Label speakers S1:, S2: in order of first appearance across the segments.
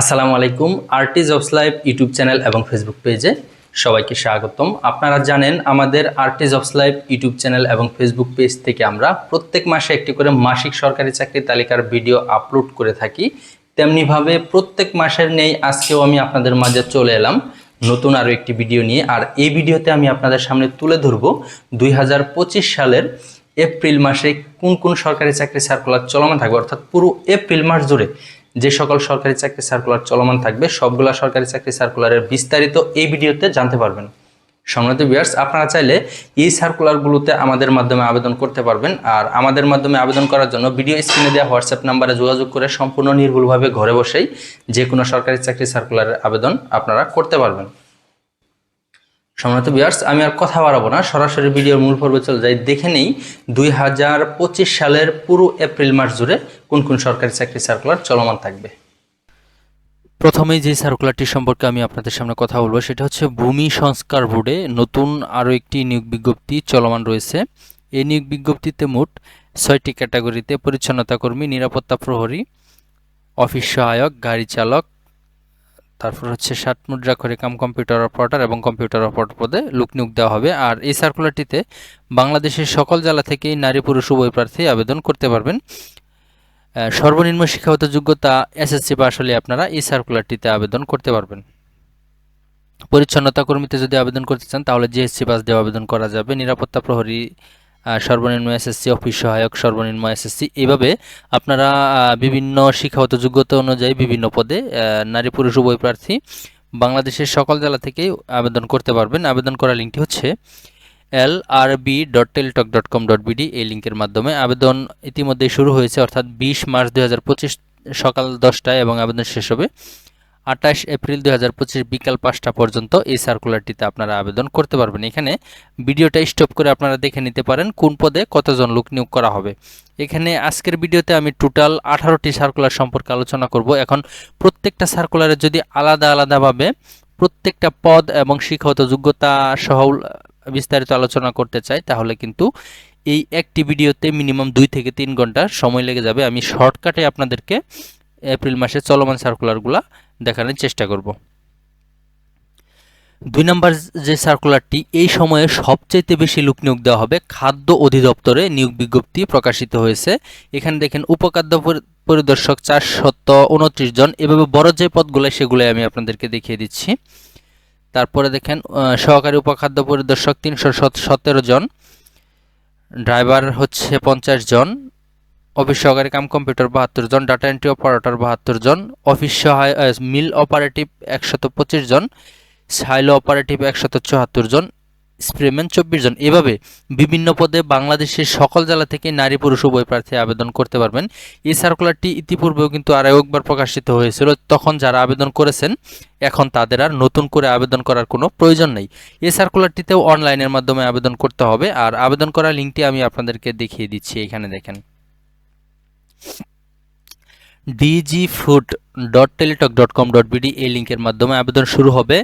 S1: আসসালামু আলাইকুম Arts of Life YouTube channel এবং ফেসবুক পেজে সবাইকে স্বাগতম। আপনারা জানেন আমাদের Arts of Life YouTube channel এবং ফেসবুক পেজ থেকে আমরা প্রত্যেক মাসে একটি করে মাসিক সরকারি চাকরির তালিকার ভিডিও আপলোড করে থাকি। তেমনিভাবে প্রত্যেক মাসের নেই, আজকেও আমি আপনাদের মাঝে চলে এলাম নতুন আরও একটি ভিডিও নিয়ে। আর এই ভিডিওতে আমি আপনাদের সামনে তুলে ধরব দুই হাজার পঁচিশ সালের এপ্রিল মাসে কোন কোন সরকারি চাকরি সার্কুলার চলমান থাকবে, অর্থাৎ পুরো এপ্রিল মাস জুড়ে যে সকল সরকারি চাকরি সার্কুলার চলমান থাকবে, সবগুলা সরকারি চাকরি সার্কুলারের বিস্তারিত এই ভিডিওতে জানতে পারবেন। সম্মানিত বিয়ার্স আপনারা চাইলে এই সার্কুলারগুলোতে আমাদের মাধ্যমে আবেদন করতে পারবেন। আর আমাদের মাধ্যমে আবেদন করার জন্য ভিডিও স্ক্রিনে দেওয়া হোয়াটসঅ্যাপ নাম্বারে যোগাযোগ করে সম্পূর্ণ নির্ভুলভাবে ঘরে বসেই যে কোনো সরকারি চাকরি সার্কুলারের আবেদন আপনারা করতে পারবেন। সম্মানিত বিয়ার্স আমি আর কথা বাড়াবো না। সরাসরি ভিডিওর মূল পর্বে চলে যাই। দেখে নেই, দুই হাজার পঁচিশ সালের পুরো এপ্রিল মাস জুড়ে কোন কোন সরকারি চাকরি সার্কুলার চলমান থাকবে। প্রথমেই যে সার্কুলারটি সম্পর্কে আমি আপনাদের সামনে কথা বলব, সেটা হচ্ছে ভূমি সংস্কার বোর্ডে নতুন আরও একটি নিয়োগ বিজ্ঞপ্তি চলমান রয়েছে। এই নিয়োগ বিজ্ঞপ্তিতে মোট ছয়টি ক্যাটাগরিতে পরিচ্ছন্নতা কর্মী নিরাপত্তা প্রহরী, অফিস সহায়ক, গাড়ি চালক তারপর হচ্ছে ষাট করে কাম কম্পিউটার অপারেটর এবং কম্পিউটার অপারেটর পদে লোক নিয়োগ দেওয়া হবে। আর এই সার্কুলারটিতে বাংলাদেশের সকল জেলা থেকেই নারী পুরুষ উভয় প্রার্থী আবেদন করতে পারবেন। সর্বনিম্ন শিক্ষাগত যোগ্যতা এসএসসি পাস হলে আপনারা এই সার্কুলারটিতে আবেদন করতে পারবেন। পরিচ্ছন্নতা কর্মীতে যদি আবেদন করতে চান, তাহলে জিএসসি পাস দিয়ে আবেদন করা যাবে। নিরাপত্তা প্রহরী সর্বনিম্ন এসএসসি অফিস সহায়ক, সর্বনিম্ন এসএসসি এইভাবে আপনারা বিভিন্ন শিক্ষাগত যোগ্যতা অনুযায়ী বিভিন্ন পদে নারী, পুরুষ, উভয় প্রার্থী বাংলাদেশের সকল জেলা থেকেই আবেদন করতে পারবেন। আবেদন করার লিঙ্কটি হচ্ছে L R B dot Teletalk dot com dot BD এই লিঙ্কের মাধ্যমে আবেদন ইতিমধ্যেই শুরু হয়েছে, অর্থাৎ বিশ মার্চ দুই হাজার পঁচিশ সকাল দশটায় এবং আবেদন শেষ হবে। আঠাশ এপ্রিল দুই হাজার পঁচিশ বিকাল পাঁচটা পর্যন্ত এই সার্কুলারটিতে আপনারা আবেদন করতে পারবেন। এখানে ভিডিওটা স্টপ করে আপনারা দেখে নিতে পারেন কোন পদে কতজন লোক নিয়োগ করা হবে। এখানে আজকের ভিডিওতে আমি টোটাল আঠারোটি সার্কুলার সম্পর্কে আলোচনা করব। এখন প্রত্যেকটা সার্কুলারে যদি আলাদা আলাদাভাবে প্রত্যেকটা পদ এবং শিক্ষাগত যোগ্যতা সহ বিস্তারিত আলোচনা করতে চাই, তাহলে কিন্তু এই একটি ভিডিওতে মিনিমাম দুই থেকে তিন ঘণ্টা সময় লেগে যাবে। আমি শর্টকাটে আপনাদেরকে এপ্রিল মাসে চলমান সার্কুলারগুলা দেখানোর চেষ্টা করব। দুই নম্বর যে সার্কুলারটি এই সময়ে সবচাইতে বেশি লোক নিয়োগ দেওয়া হবে খাদ্য অধিদপ্তরে নিয়োগ বিজ্ঞপ্তি প্রকাশিত হয়েছে। এখানে দেখেন উপখাদ্য পরি- পরিদর্শক চারশত উনত্রিশ জন, এভাবে বড় যে পদগুলো সেগুলো আমি আপনাদেরকে দেখিয়ে দিচ্ছি। তারপরে দেখেন সহকারী উপখাদ্য পরিদর্শক তিনশো সতেরো জন, ড্রাইভার হচ্ছে পঞ্চাশ জন অফিস সহকারী কাম কম্পিউটার বাহাত্তর জন ডাটা এন্ট্রি অপারেটর বাহাত্তর জন অফিস সহায় মিল অপারেটিভ একশত পঁচিশ জন সাইলো অপারেটিভ একশত চুয়াত্তর জন স্প্রেম্যান চব্বিশ জন। এভাবে বিভিন্ন পদে বাংলাদেশের সকল জেলা থেকে নারী পুরুষ উভয় প্রার্থী আবেদন করতে পারবেন। এই সার্কুলারটি ইতিপূর্বেও কিন্তু আর একবার প্রকাশিত হয়েছিল। তখন যারা আবেদন করেছেন, এখন তাদের আর নতুন করে আবেদন করার কোনো প্রয়োজন নেই। এই সার্কুলারটিতেও অনলাইনের মাধ্যমে আবেদন করতে হবে। আর আবেদন করার লিঙ্কটি আমি আপনাদেরকে দেখিয়ে দিচ্ছি। এখানে দেখেন। DG food dot Teletalk dot com dot BD এই লিঙ্কের মাধ্যমে আবেদন শুরু হবে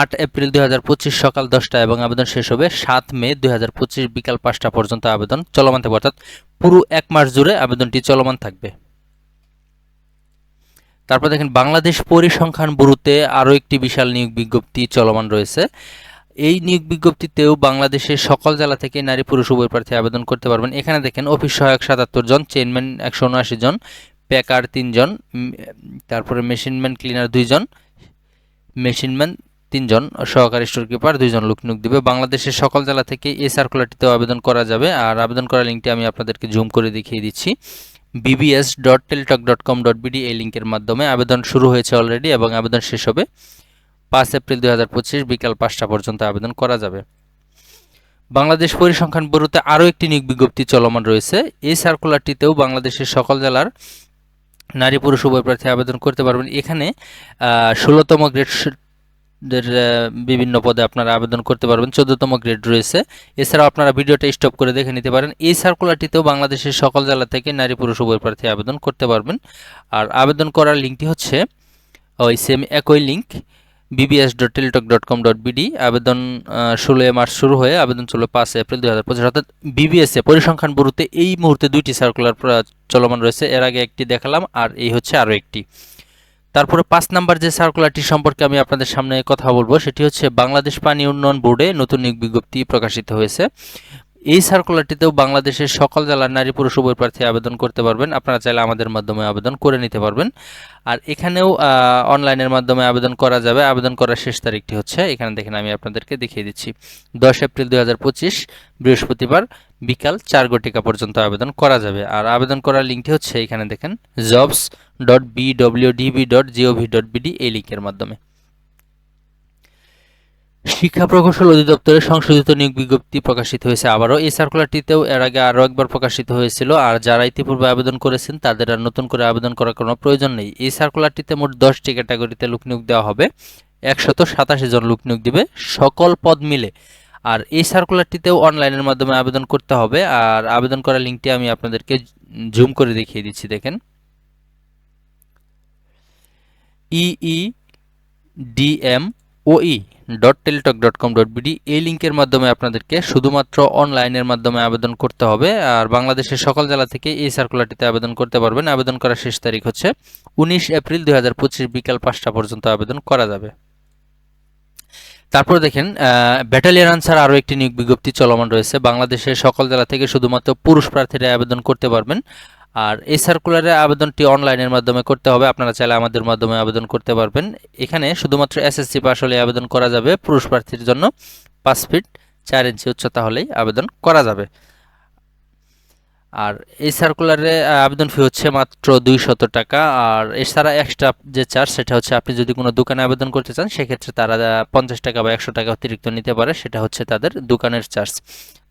S1: আট এপ্রিল দুই হাজার পঁচিশ সকাল দশটা এবং আবেদন শেষ হবে সাত মে দুই হাজার পঁচিশ বিকাল পাঁচটা পর্যন্ত আবেদন চলমান থাকবে, অর্থাৎ পুরো এক মাস জুড়ে আবেদনটি চলমান থাকবে। তারপর দেখেন, বাংলাদেশ পরিসংখ্যান ব্যুরোতে আরও একটি বিশাল নিয়োগ বিজ্ঞপ্তি চলমান রয়েছে। এই নিয়োগ বিজ্ঞপ্তিতেও বাংলাদেশের সকল জেলা থেকে নারী পুরুষ উভয় প্রার্থী আবেদন করতে পারবেন। এখানে দেখেন, অফিস সহায়ক সাতাত্তর জন, চেয়ারম্যান একশো উনআশি জন, প্যাকার তিনজন তারপরে মেশিনম্যান ক্লিনার দুইজন মেশিনম্যান তিনজন সহকারী স্টোর কিপার দুইজন লোক নিয়োগ দিবে। বাংলাদেশের সকল জেলা থেকে এই সার্কুলারটিতেও আবেদন করা যাবে। আর আবেদন করার লিঙ্কটি আমি আপনাদেরকে জুম করে দেখিয়ে দিচ্ছি। BBS dot Teletalk dot com dot BD এই লিঙ্কের মাধ্যমে আবেদন শুরু হয়েছে অলরেডি এবং আবেদন শেষ হবে। পাঁচ এপ্রিল দুই হাজার পঁচিশ বিকাল পাঁচটা পর্যন্ত আবেদন করা যাবে। বাংলাদেশ পরিসংখ্যান ব্যুরোতে আরও একটি নিয়োগ বিজ্ঞপ্তি চলমান রয়েছে। এই সার্কুলারটিতেও বাংলাদেশের সকল জেলার নারী পুরুষ উভয় প্রার্থী আবেদন করতে পারবেন। এখানে ষোলোতম গ্রেড বিভিন্ন পদে আপনারা আবেদন করতে পারবেন। চোদ্দতম গ্রেড রয়েছে। এছাড়াও আপনারা ভিডিওটা স্টপ করে দেখে নিতে পারেন। এই সার্কুলারটিতেও বাংলাদেশের সকল জেলা থেকে নারী পুরুষ উভয় প্রার্থী আবেদন করতে পারবেন। আর আবেদন করার লিঙ্কটি হচ্ছে, ওই সেম একই link BBS dot Teletalk dot com dot BD আবেদন ষোলোই মার্চ শুরু হয়ে আবেদন চলবে পাঁচ এপ্রিল দুই হাজার পঁচিশ, অর্থাৎ বিবিএসএ পরিসংখ্যান ব্যুরোতে এই মুহূর্তে দুইটি সার্কুলার চলমান রয়েছে। এর আগে একটি দেখালাম, আর এই হচ্ছে আরও একটি। তারপরে পাঁচ নাম্বার যে সার্কুলারটি সম্পর্কে আমি আপনাদের সামনে কথা বলব, সেটি হচ্ছে বাংলাদেশ পানি উন্নয়ন বোর্ডে নতুন বিজ্ঞপ্তি প্রকাশিত হয়েছে। এই সার্কুলারটিতেও বাংলাদেশের সকল জেলার নারী পুরুষ উভয় প্রার্থী আবেদন করতে পারবেন। আপনারা চাইলে আমাদের মাধ্যমে আবেদন করে নিতে পারবেন। আর এখানেও অনলাইনের মাধ্যমে আবেদন করা যাবে। আবেদন করার শেষ তারিখটি হচ্ছে, এখানে দেখেন আমি আপনাদেরকে দেখিয়ে দিচ্ছি। দশ এপ্রিল দু হাজার পঁচিশ, বৃহস্পতিবার বিকাল চার ঘটিকা পর্যন্ত আবেদন করা যাবে। আর আবেদন করার লিঙ্কটি হচ্ছে এখানে দেখেন jobs dot BWDB dot GOV dot BD এই লিঙ্কের মাধ্যমে। শিক্ষা প্রকৌশল অধিদপ্তরের সংশোধিত নিয়োগ বিজ্ঞপ্তি প্রকাশিত হয়েছে আবারও। এই সার্কুলারটিতেও এর আগে আরও একবার প্রকাশিত হয়েছিল। আর যারা ইতিপূর্বে আবেদন করেছেন, তাদের আর নতুন করে আবেদন করার কোনো প্রয়োজন নেই। এই সার্কুলারটিতে মোট দশটি ক্যাটাগরিতে লোক নিয়োগ দেওয়া হবে। একশত সাতাশি জন লোক নিয়োগ দিবে। সকল পদ মিলে। আর এই সার্কুলারটিতেও অনলাইনের মাধ্যমে আবেদন করতে হবে। আর আবেদন করার লিঙ্কটি আমি আপনাদেরকে জুম করে দেখিয়ে দিচ্ছি, দেখেন। ইই ডিএম ওই dot Teletalk dot com dot BD এই লিঙ্কের মাধ্যমে আপনাদেরকে শুধুমাত্র অনলাইনের মাধ্যমে আবেদন করতে হবে। আর বাংলাদেশের সকল জেলা থেকে এই সার্কুলারটিতে আবেদন করতে পারবেন। আবেদন করার শেষ তারিখ হচ্ছে উনিশ এপ্রিল দুই হাজার পঁচিশ বিকাল পাঁচটা পর্যন্ত আবেদন করা যাবে। তারপর দেখেন ব্যাটালিয়ান আনসার আরও একটি নিয়োগ বিজ্ঞপ্তি চলমান রয়েছে। বাংলাদেশের সকল জেলা থেকে শুধুমাত্র পুরুষ প্রার্থীরা আবেদন করতে পারবেন। আর এই সার্কুলারের আবেদনটি অনলাইনের মাধ্যমে করতে হবে। আপনারা চাইলে আমাদের মাধ্যমে আবেদন করতে পারবেন। এখানে শুধুমাত্র এসএসসি পাস হলে আবেদন করা যাবে পুরুষ প্রার্থীর জন্য। পাঁচ ফিট চার ইঞ্চি উচ্চতা হলেই আবেদন করা যাবে। আর এই সার্কুলারে আবেদন ফি হচ্ছে মাত্র দুইশত টাকা। আর এছাড়া এক্সট্রা যে চার্জ সেটা হচ্ছে আপনি যদি কোনো দোকানে আবেদন করতে চান, সেক্ষেত্রে তারা পঞ্চাশ টাকা বা একশো টাকা অতিরিক্ত নিতে পারে। সেটা হচ্ছে তাদের দোকানের চার্জ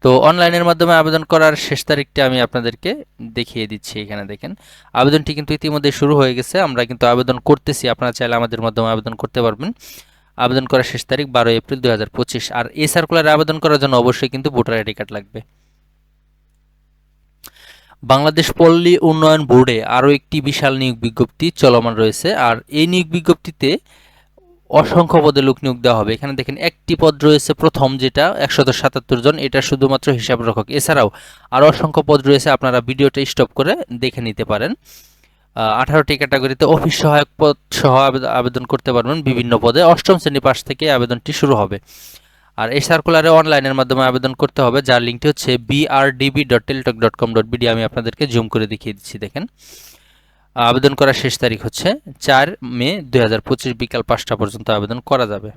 S1: তো অনলাইনের মাধ্যমে আবেদন করার শেষ তারিখটি আমি আপনাদেরকে দেখিয়ে দিচ্ছি এখানে দেখেন। আবেদনটি কিন্তু ইতিমধ্যে শুরু হয়ে গেছে। আমরা কিন্তু আবেদন করতেছি। আপনারা চাইলে আমাদের মাধ্যমে আবেদন করতে পারবেন। আবেদন করার শেষ তারিখ বারো এপ্রিল দুই হাজার পঁচিশ। আর এই সার্কুলারে আবেদন করার জন্য অবশ্যই কিন্তু ভোটার আইডি কার্ড লাগবে। বাংলাদেশ পল্লী উন্নয়ন বোর্ডে আরও একটি বিশাল নিয়োগ বিজ্ঞপ্তি চলমান রয়েছে। আর এই নিয়োগ বিজ্ঞপ্তিতে অসংখ্য পদে লোক নিয়োগ দেওয়া হবে। এখানে দেখেন, একটি পদ রয়েছে প্রথম যেটা, একশত সাতাত্তর জন, এটা শুধুমাত্র হিসাব রক্ষক। এছাড়াও আরও অসংখ্য পদ রয়েছে, আপনারা ভিডিওটা স্টপ করে দেখে নিতে পারেন। আঠারোটি ক্যাটাগরিতে অফিস সহায়ক পদ সহ আবেদন করতে পারবেন বিভিন্ন পদে। অষ্টম শ্রেণি পাশ থেকে আবেদনটি শুরু হবে। আর এই সার্কুলারে অনলাইনের মাধ্যমে আবেদন করতে হবে, যার লিঙ্কটি হচ্ছে BRDB dot Teletalk dot com dot BD আমি আপনাদেরকে জুম করে দেখিয়ে দিচ্ছি, দেখেন। আবেদন করার শেষ তারিখ হচ্ছে চার মে দু হাজার পঁচিশ বিকাল পাঁচটা পর্যন্ত আবেদন করা যাবে।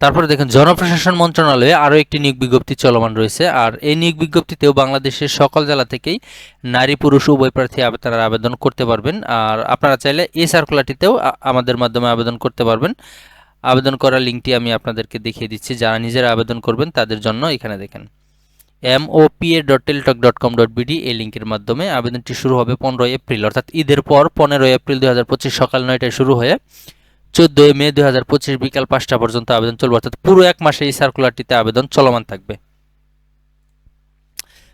S1: তারপরে দেখেন, জনপ্রশাসন মন্ত্রণালয়ে আরও একটি নিয়োগ বিজ্ঞপ্তি চলমান রয়েছে, আর এই নিয়োগ বিজ্ঞপ্তিতেও বাংলাদেশের সকল জেলা থেকেই নারী, পুরুষ, উভয় প্রার্থী তারা আবেদন করতে পারবেন, আর আপনারা চাইলে এই সার্কুলারটিতেও আমাদের মাধ্যমে আবেদন করতে পারবেন। আবেদন করার লিঙ্কটি আমি আপনাদেরকে দেখিয়ে দিচ্ছি, যারা নিজেরা আবেদন করবেন তাদের জন্য এখানে দেখেন। M O P A dot Teletalk dot com dot BD এই লিঙ্কের মাধ্যমে আবেদনটি শুরু হবে পনেরোই এপ্রিল, অর্থাৎ ঈদের পর পনেরোই এপ্রিল দুই হাজার পঁচিশ সকাল নয়টায় শুরু হয়ে চোদ্দোই মে দুই হাজার পঁচিশ বিকাল পাঁচটা পর্যন্ত আবেদন চলবে, অর্থাৎ পুরো এক মাসে এই সার্কুলারটিতে আবেদন চলমান থাকবে।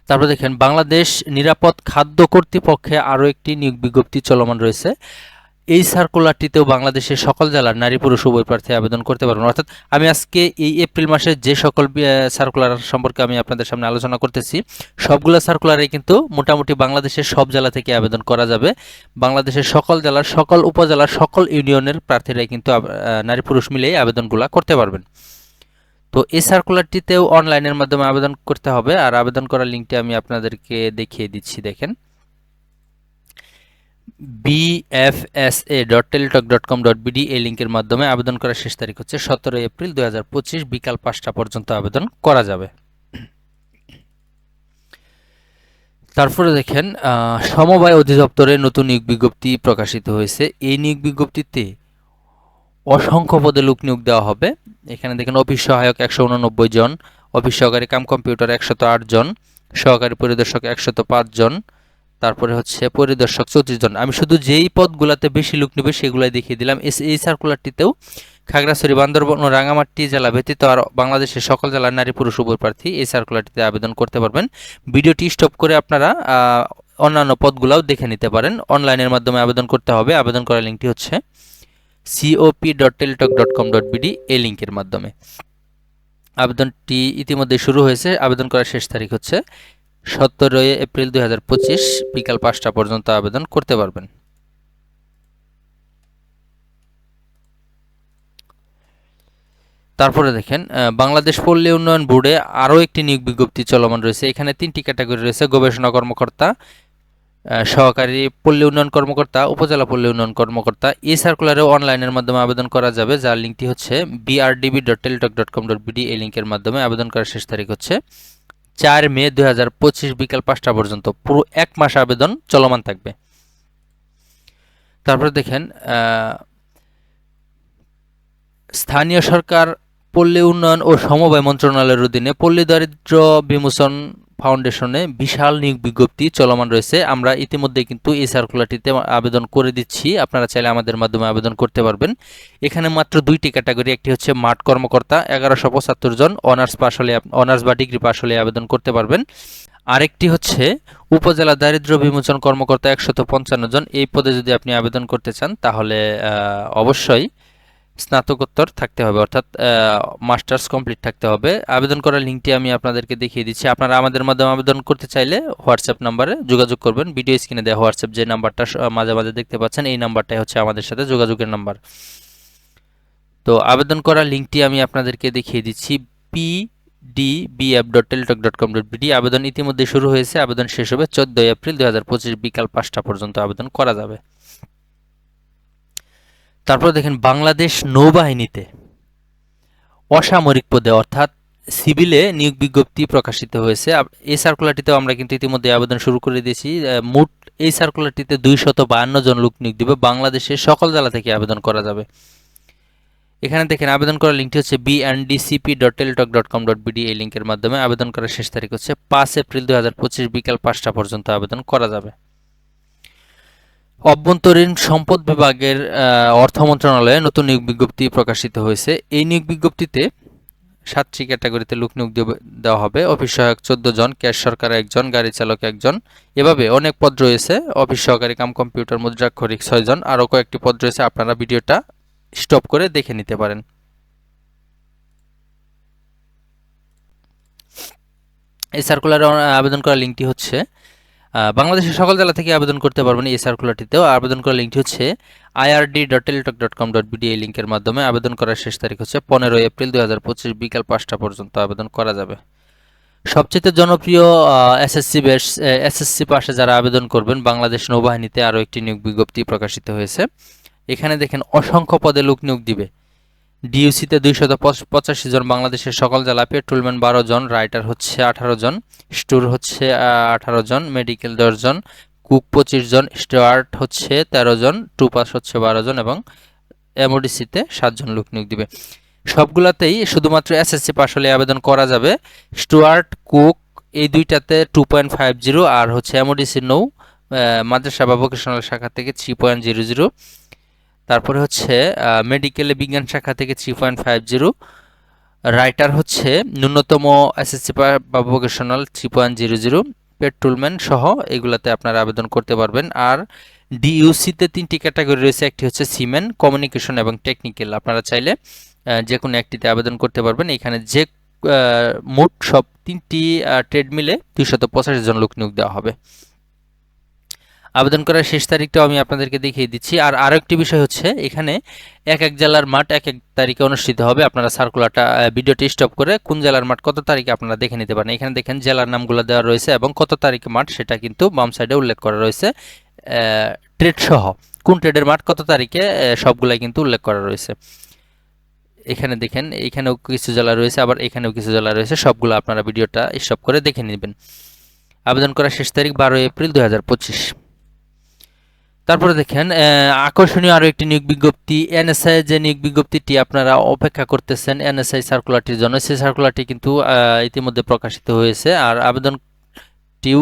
S1: তারপর দেখেন, বাংলাদেশ নিরাপদ খাদ্য কর্তৃপক্ষে আরও একটি নিয়োগ বিজ্ঞপ্তি চলমান রয়েছে। এই সার্কুলারটিতেও বাংলাদেশের সকল জেলার নারী পুরুষ উভয় প্রার্থী আবেদন করতে পারবেন। অর্থাৎ আমি আজকে এই এপ্রিল মাসে যে সকল সার্কুলার সম্পর্কে আমি আপনাদের সামনে আলোচনা করতেছি, সবগুলো সার্কুলারে কিন্তু মোটামুটি বাংলাদেশের সব জেলা থেকে আবেদন করা যাবে। বাংলাদেশের সকল জেলার, সকল উপজেলার, সকল ইউনিয়নের প্রার্থীরাই কিন্তু নারী পুরুষ মিলেই আবেদনগুলো করতে পারবেন। তো এই সার্কুলারটিতেও অনলাইনের মাধ্যমে আবেদন করতে হবে আর আবেদন করার লিঙ্কটি আমি আপনাদেরকে দেখিয়ে দিচ্ছি, দেখেন। BFSA dot Teletalk dot com dot BD এই লিঙ্কের মাধ্যমে আবেদন করার শেষ তারিখ হচ্ছে সতেরো এপ্রিল দুহাজার পঁচিশ বিকাল পাঁচটা পর্যন্ত আবেদন করা যাবে। তারপরে দেখেন সমবায় অধিদপ্তরে নতুন নিয়োগ বিজ্ঞপ্তি প্রকাশিত হয়েছে। এই নিয়োগ বিজ্ঞপ্তিতে অসংখ্য পদে লোক নিয়োগ দেওয়া হবে। এখানে দেখেন, অফিস সহায়ক একশো উননব্বই জন, অফিস সহকারী কাম কম্পিউটার একশত আট জন, সহকারী পরিদর্শক একশত পাঁচ জন তারপরে হচ্ছে পরিদর্শক চৌত্রিশ জন আমি শুধু যেই পদগুলোতে বেশি লোক নেবে সেগুলাই দেখিয়ে দিলাম। এস, এই সার্কুলারটিতেও খাগড়াছড়ি, বান্দরবন ও রাঙামাটি জেলা ব্যতীত আর বাংলাদেশের সকল জেলার নারী, পুরুষ, উভয় প্রার্থী এই সার্কুলারটিতে আবেদন করতে পারবেন। ভিডিওটি স্টপ করে আপনারা অন্যান্য পদগুলোও দেখে নিতে পারেন। অনলাইনের মাধ্যমে আবেদন করতে হবে। আবেদন করার লিঙ্কটি হচ্ছে COP dot Teletalk dot com dot BD এই লিঙ্কের মাধ্যমে। আবেদনটি ইতিমধ্যে শুরু হয়েছে। আবেদন করার শেষ তারিখ হচ্ছে সতেরোই এপ্রিল দুই হাজার পঁচিশ বিকাল পাঁচটা পর্যন্ত আবেদন করতে পারবেন। তারপরে দেখেন বাংলাদেশ পল্লী উন্নয়ন বোর্ডে আরও একটি নিয়োগ বিজ্ঞপ্তি চলমান রয়েছে। এখানে তিনটি ক্যাটাগরি রয়েছে, গবেষণা কর্মকর্তা সহকারী পল্লী উন্নয়ন কর্মকর্তা, উপজেলা পল্লী উন্নয়ন কর্মকর্তা। এই সার্কুলারেও অনলাইনের মাধ্যমে আবেদন করা যাবে, যার লিঙ্কটি হচ্ছে BRDB dot Teletalk dot com dot BD এই লিঙ্কের মাধ্যমে আবেদন করার শেষ তারিখ হচ্ছে চার মে দুই বিকাল পাঁচটা পর্যন্ত। পুরো এক মাস আবেদন চলমান থাকবে। তারপরে দেখেন স্থানীয় সরকার, পল্লী উন্নয়ন ও সমবায় মন্ত্রণালয়ের অধীনে পল্লী দারিদ্র বিমোচন ফাউন্ডেশনে বিশাল নিয়োগ বিজ্ঞপ্তি চলমান রয়েছে। আমরা ইতিমধ্যে কিন্তু এই সার্কুলারটিতে আবেদন করে দিচ্ছি। আপনারা চাইলে আমাদের মাধ্যমে আবেদন করতে পারবেন। এখানে মাত্র দুইটি ক্যাটাগরি একটি হচ্ছে মাঠ কর্মকর্তা, এগারোশো পঁচাত্তর জন অনার্স পাশ হলে অনার্স বা ডিগ্রি পাশ হলে আবেদন করতে পারবেন। আরেকটি হচ্ছে উপজেলা দারিদ্র্য বিমোচন কর্মকর্তা, একশত পঞ্চান্ন জন। এই পদে যদি আপনি আবেদন করতে চান, তাহলে অবশ্যই স্নাতকোত্তর থাকতে হবে, অর্থাৎ মাস্টার্স কমপ্লিট থাকতে হবে। আবেদন করার লিঙ্কটি আমি আপনাদেরকে দেখিয়ে দিচ্ছি। আপনারা আমাদের মাধ্যমে আবেদন করতে চাইলে হোয়াটসঅ্যাপ নাম্বারে যোগাযোগ করবেন। ভিডিও স্ক্রিনে দেওয়া হোয়াটসঅ্যাপ যে নাম্বারটা মাঝে মাঝে দেখতে পাচ্ছেন, এই নাম্বারটাই হচ্ছে আমাদের সাথে যোগাযোগের নাম্বার। তো আবেদন করার লিঙ্কটি আমি আপনাদেরকে দেখিয়ে দিচ্ছি। P D BF dot Teletalk dot com dot BD আবেদন ইতিমধ্যে শুরু হয়েছে, আবেদন শেষ হবে চোদ্দোই এপ্রিল দু হাজার পঁচিশ বিকাল পাঁচটা পর্যন্ত আবেদন করা যাবে। তারপর দেখেন বাংলাদেশ নৌবাহিনীতে অসামরিক পদে, অর্থাৎ সিভিলে নিয়োগ বিজ্ঞপ্তি প্রকাশিত হয়েছে। এই সার্কুলারটিতেও আমরা কিন্তু ইতিমধ্যে আবেদন শুরু করে দিয়েছি। মোট এই সার্কুলারটিতে দুইশত বাহান্ন জন লোক নিয়োগ দিবে। বাংলাদেশের সকল জেলা থেকে আবেদন করা যাবে। এখানে দেখেন আবেদন করার লিঙ্কটি হচ্ছে B and DCP dot Teletalk dot com dot BD এই লিঙ্কের মাধ্যমে। আবেদন করার শেষ তারিখ হচ্ছে পাঁচ এপ্রিল দু হাজার পঁচিশ বিকাল পাঁচটা পর্যন্ত আবেদন করা যাবে। অভ্যন্তরীণ সম্পদ বিভাগের অর্থ মন্ত্রণালয়ে নতুন নিয়োগ বিজ্ঞপ্তি প্রকাশিত হয়েছে। এই নিয়োগ বিজ্ঞপ্তিতে সাতটি ক্যাটাগরিতে লোক নিয়োগ দেওয়া হবে। অফিস সহায়ক চোদ্দ জন, ক্যাশ সরকার একজন, গাড়ি চালক একজন। এভাবে অনেক পদ রয়েছে। অফিস সহকারী কাম কম্পিউটার মুদ্রাক্ষরিক ছয়জন আরও কয়েকটি পদ রয়েছে, আপনারা ভিডিওটা স্টপ করে দেখে নিতে পারেন। এই সার্কুলারে আবেদন করার লিঙ্কটি হচ্ছে বাংলাদেশের সকল জেলা থেকে আবেদন করতে পারবেন এই সার্কুলারটিতেও আবেদন করার লিঙ্কটি হচ্ছে IRD dot Teletalk dot com dot BD এই লিঙ্কের মাধ্যমে। আবেদন করার শেষ তারিখ হচ্ছে পনেরোই এপ্রিল দুই হাজার পঁচিশ বিকাল পাঁচটা পর্যন্ত আবেদন করা যাবে। সবচেয়ে জনপ্রিয় এসএসসি বেশ এসএসসি পাশে যারা আবেদন করবেন, বাংলাদেশ নৌবাহিনীতে আরও একটি নিয়োগ বিজ্ঞপ্তি প্রকাশিত হয়েছে। এখানে দেখেন অসংখ্য পদে লোক নিয়োগ দিবে। ডিইউসিতে দুইশত পঁচাশি জন বাংলাদেশের সকল জেলা পেট্রোলম্যান, বারো জন রাইটার হচ্ছে আঠারো জন, স্টোর হচ্ছে আঠারো জন, মেডিকেল দশ জন, কুক পঁচিশ জন, স্টুয়ার্ট হচ্ছে তেরো জন, টুপাস হচ্ছে বারো জন এবং এমওডিসিতে সাতজন লোক নিয়োগ দিবে। সবগুলাতেই শুধুমাত্র এসএসসি পাশ হলে আবেদন করা যাবে। স্টুয়ার্ট, কুক এই দুইটাতে টু পয়েন্ট ফাইভ জিরো আর হচ্ছে এমওডিসি নৌ মাদ্রাসা বা ভোকেশনাল শাখা থেকে থ্রি পয়েন্ট জিরো জিরো। তারপরে হচ্ছে মেডিকেলে বিজ্ঞান শাখা থেকে three point five zero writer হচ্ছে ন্যূনতম এসএসসি বা vocational three point zero zero petrolman সহ এগুলাতে আপনারা আবেদন করতে পারবেন। আর ডিইউসিতে তিনটি ক্যাটাগরি রয়েছে, একটি হচ্ছে সিমেন কমিউনিকেশন এবং টেকনিক্যাল আপনারা চাইলে যে কোনো একটিতে আবেদন করতে পারবেন। এখানে যে মোট সব তিনটি ট্রেড মিলে পঁচাশি জন লোক নিয়োগ দেওয়া হবে। আবেদন করার শেষ তারিখটাও আমি আপনাদেরকে দেখিয়ে দিচ্ছি। আর আরও একটি বিষয় হচ্ছে, এখানে এক এক জেলার মাঠ এক এক তারিখে অনুষ্ঠিত হবে। আপনারা সার্কুলারটা ভিডিওটি স্টপ করে কোন জেলার মাঠ কত তারিখে আপনারা দেখে নিতে পারেন। এখানে দেখেন জেলার নামগুলো দেওয়া রয়েছে এবং কত তারিখে মাঠ সেটা কিন্তু বাম সাইডে উল্লেখ করা রয়েছে। ট্রেড সহ, কোন ট্রেডের মাঠ কত তারিখে সবগুলাই কিন্তু উল্লেখ করা রয়েছে। এখানে দেখেন, এখানেও কিছু জেলা রয়েছে, আবার এখানেও কিছু জেলা রয়েছে, সবগুলো আপনারা ভিডিওটা স্টপ করে দেখে নেবেন। আবেদন করার শেষ তারিখ বারোই এপ্রিল দু হাজার পঁচিশ। তারপরে দেখেন আকর্ষণীয় আরও একটি নিয়োগ বিজ্ঞপ্তি। এনএসআই যে নিয়োগ বিজ্ঞপ্তিটি আপনারা অপেক্ষা করতেছেন, এনএসআই সার্কুলারটির জন্য, সেই সার্কুলারটি কিন্তু ইতিমধ্যে প্রকাশিত হয়েছে আর আবেদনটিও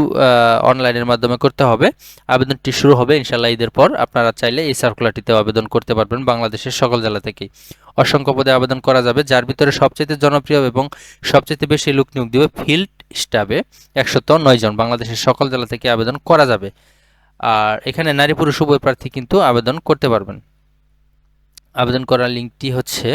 S1: অনলাইনের মাধ্যমে করতে হবে। আবেদনটি শুরু হবে ইনশাল্লাহ ঈদের পর। আপনারা চাইলে এই সার্কুলারটিতে আবেদন করতে পারবেন বাংলাদেশের সকল জেলা থেকেই অসংখ্য পদে আবেদন করা যাবে, যার ভিতরে সবচেয়ে জনপ্রিয় এবং সবচেয়ে বেশি লোক নিয়োগ দেবে ফিল্ড স্টাফে। একশত নয় জন বাংলাদেশের সকল জেলা থেকে আবেদন করা যাবে। আর এখানে নারী পুরুষ উভয় প্রার্থী কিন্তু আবেদন করতে পারবেন। আবেদন করার লিঙ্কটি হচ্ছে,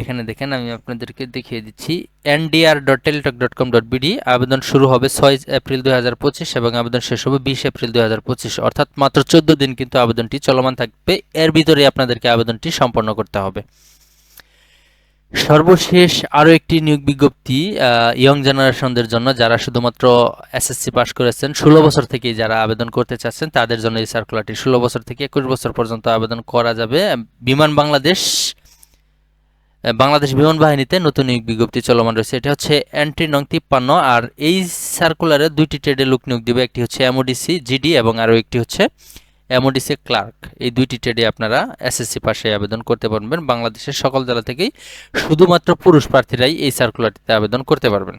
S1: এখানে দেখেন আমি আপনাদেরকে দেখিয়ে দিচ্ছি, NDR dot Teletalk dot com dot BD. আবেদন শুরু হবে ছয় এপ্রিল দুই হাজার পঁচিশ এবং আবেদন শেষ হবে বিশ এপ্রিল দুই হাজার পঁচিশ। অর্থাৎ মাত্র চোদ্দ দিন কিন্তু আবেদনটি চলমান থাকবে। এর ভিতরে আপনাদেরকে আবেদনটি সম্পন্ন করতে হবে। সর্বশেষ আরও একটি নিয়োগ বিজ্ঞপ্তি ইয়ং জেনারেশনদের জন্য যারা শুধুমাত্র এসএসসি পাস করেছেন, ষোলো বছর থেকে যারা আবেদন করতে চাচ্ছেন, তাদের জন্য এই সার্কুলারটি ষোলো বছর থেকে একুশ বছর পর্যন্ত আবেদন করা যাবে। বিমান বাংলাদেশ বাংলাদেশ বিমান বাহিনীতে নতুন নিয়োগ বিজ্ঞপ্তি চলমান রয়েছে। এটা হচ্ছে এন্ট্রি নং তিপ্পান্ন, আর এই সার্কুলারে দুইটি ট্রেডে লোক নিয়োগ দেবে। একটি হচ্ছে এমওডিসি জিডি এবং আরও একটি হচ্ছে এমওডিসি ক্লার্ক। এই দুইটি ট্রেডে আপনারা এসএসসি পাশে আবেদন করতে পারবেন। বাংলাদেশের সকল জেলা থেকেই শুধুমাত্র পুরুষ প্রার্থীরাই এই সার্কুলারটিতে আবেদন করতে পারবেন।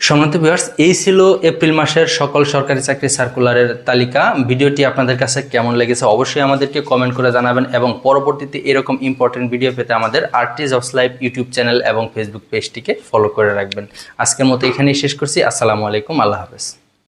S2: সম্মানিত ভিউয়ার্স এই ছিল এপ্রিল মাসের সকল সরকারি চাকরি সার্কুলারের তালিকা। ভিডিওটি আপনাদের কাছে কেমন লেগেছে অবশ্যই আমাদেরকে কমেন্ট করে জানাবেন এবং পরবর্তীতে এরকম ইম্পর্টেন্ট ভিডিও পেতে আমাদের Arts of Life YouTube channel এবং ফেসবুক পেজটিকে ফলো করে রাখবেন। আজকের মতো এখানেই শেষ করছি। আসসালামু আলাইকুম। আল্লাহ হাফেজ।